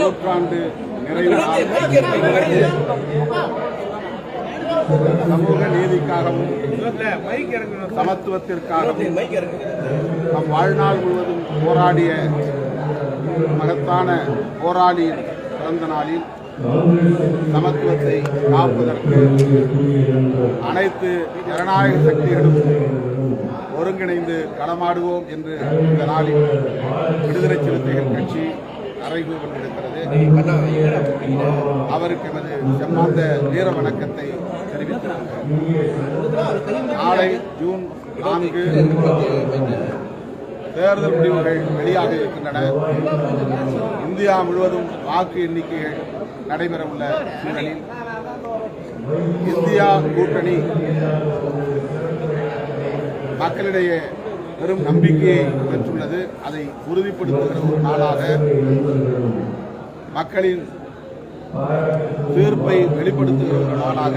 நூற்றாண்டு நிறைவு நாள். சமூக நீதிக்காகவும் சமத்துவத்திற்காகவும் நம் வாழ்நாள் முழுவதும் போராடிய மகத்தான போராளியின் பிறந்த நாளில் சமத்துவத்தை காப்பதற்கு அனைத்து ஜனநாயக சக்திகளும் ஒருங்கிணைந்து களமாடுவோம் என்று இந்த நாளில் விடுதலை சிறுத்தைகள் கட்சி அறைகூவல் கொண்டிருக்கிறது. அவருக்கு எனது செம்மாந்த வீர வணக்கத்தை தெரிவித்திருக்கிறேன் நாளை ஜூன் நான்கு தேர்தல் முடிவுகள் வெளியாக இருக்கின்றன. இந்தியா முழுவதும் வாக்கு எண்ணிக்கைகள் நடைபெறவுள்ள சூழலில் இந்தியா கூட்டணி மக்களிடையே பெரும் நம்பிக்கையை பெற்றுள்ளது. அதை உறுதிப்படுத்துகிற ஒரு நாளாக மக்களின் தீர்ப்பை வெளிப்படுத்துகிற ஒரு நாளாக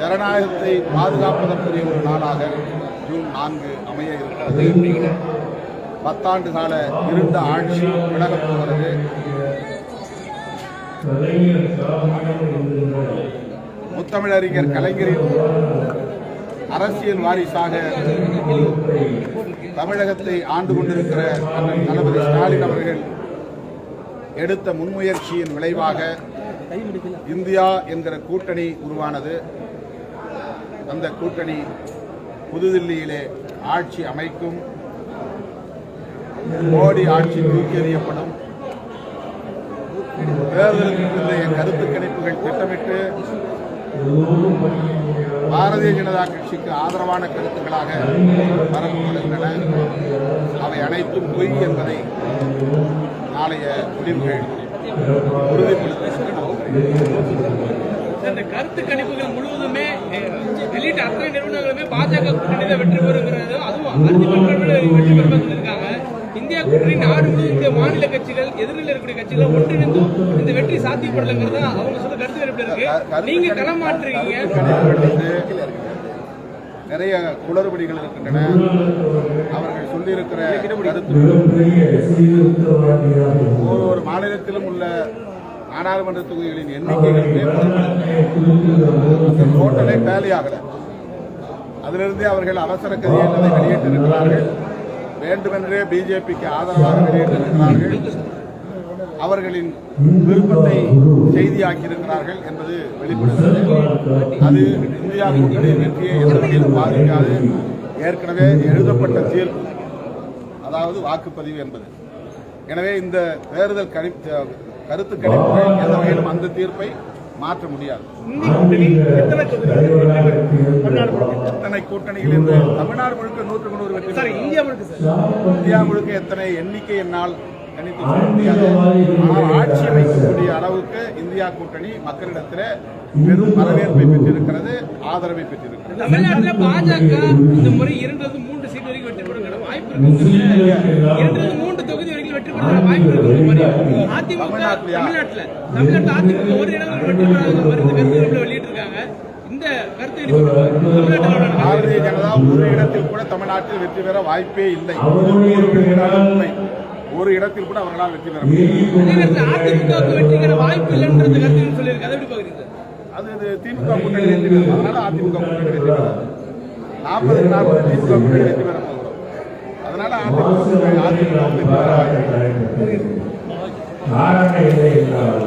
ஜனநாயகத்தை பாதுகாப்பதற்குரிய ஒரு நாளாக ஜூன் நான்கு அமைய இருக்கிறது. பத்தாண்டு கால இருண்ட ஆட்சி விலகப் போகிறது. முத்தமிழறிஞர் கலைஞரின் அரசியல் வாரிசாக தமிழகத்தை ஆண்டு கொண்டிருக்கிற அண்ணன் தளபதி ஸ்டாலின் அவர்கள் எடுத்த முன்முயற்சியின் விளைவாக இந்தியா என்கிற கூட்டணி உருவானது. அந்த கூட்டணி புதுதில்லியிலே ஆட்சி அமைக்கும். மோடி ஆட்சி தூக்கி எறியப்படும் தேர்தலுக்கு பிந்தைய கருத்து கணிப்புகள் திட்டமிட்டு பாரதிய ஜனதா கட்சிக்கு ஆதரவான கருத்துக்களாக பரப்பப்படுகின்றன அவை அனைத்தும் பொய் என்பதை நாளைய முடிவுகள் உறுதிப்படுத்துகின்றன. கருத்து கணிப்புகள் முழுவதுமே வெளியிட்ட அத்தனை நிறுவனங்களுமே பாஜக கூட்டணி வெற்றி பெறுகிறது. அதுவும் வெற்றி பெறுவாங்க இந்தியா கூட்டணி நாடு முழுவதும் இந்த மாநில கட்சிகள் எதிரில் இருக்கக்கூடிய கட்சிகள் ஒன்றிணைந்தும் இந்த வெற்றி சாத்தியப்படலைங்கிறது தான் அவங்க சொல்ல கருத்து வேறுபாடு இருக்கு. நீங்க களம் மாற்றுறீங்க நிறைய குளறுபடிகள் இருக்கின்றன. அவர்கள் சொல்லியிருக்கிற கருத்து. ஒரு மாநிலத்திலும் உள்ள நாடாளுமன்ற தொகுதிகளின் எண்ணிக்கைகள் டோட்டலே டேலி ஆகல அதிலிருந்தே அவர்கள் அவசர கதியை வெளியிட்டிருக்கிறார்கள் வேண்டுமென்றே பிஜேபிக்கு ஆதரவாக வெளியிட்டிருக்கிறார்கள் அவர்களின் விருப்பத்தை செய்தியாக்கியிருக்கிறார்கள் என்பது வெளிப்படுகிறது. அது இந்தியா கூட்டணி வெற்றியை எந்த பாதிக்காது. ஏற்கனவே எழுதப்பட்ட தீர்ப்பு அதாவது வாக்குப்பதிவு என்பது. எனவே இந்த தேர்தல் கணி கருத்து கணிப்பு எந்த வகையிலும் அந்த தீர்ப்பை மாற்ற முடியாது. இந்திய கூட்டணி எத்தனை கூட்டணிகள் என்று தமிழ்நாடு முழுக்க நூற்று நூறு வெற்றி சாரி. இந்தியா முழுக்க சார். இந்தியா முழுக்க எத்தனை எண்ணிக்கை என்னால் கணித்து சொல்ல முடியாது. ஆனால் ஆட்சி அமைக்கக்கூடிய அளவுக்கு இந்தியா கூட்டணி மக்களிடத்தில் பெரும் வரவேற்பை பெற்றிருக்கிறது ஆதரவை பெற்றிருக்கிறது. தமிழ்நாட்டுல பாஜக இந்த முறை இரண்டு மூன்று சீட் வரைக்கும் வெற்றி பெறுங்கிற வாய்ப்பு இருக்கு இரண்டு அதிமுக? தமிழ்நாட்டுல. தமிழ்நாட்டுல அதிமுக ஒரு இந்த கருத்து வெளியிட்டு இருக்காங்க இந்த கருத்து தமிழ்நாட்டில் பாரதிய ஜனதா ஒரு இடத்தில் கூட தமிழ்நாட்டில் வெற்றி பெற வாய்ப்பே இல்லை. ஒரு இடத்தில் கூட அவர்களால் வெற்றி பெற முடியும் அதே நேரத்தில் அதிமுகவுக்கு வெற்றிக்கிற வாய்ப்பு இல்லைன்றது கருத்து சொல்லியிருக்கு அதை திமுக கூட்டணி வெற்றி பெறும் அதனால அதிமுக கூட்டணி வெற்றி பெறும் நாற்பது நாற்பது திமுக கூட்டணி வெற்றி பெற போகிறோம் அதனால அதிமுக அதிமுக காரண இல்லை என்றால்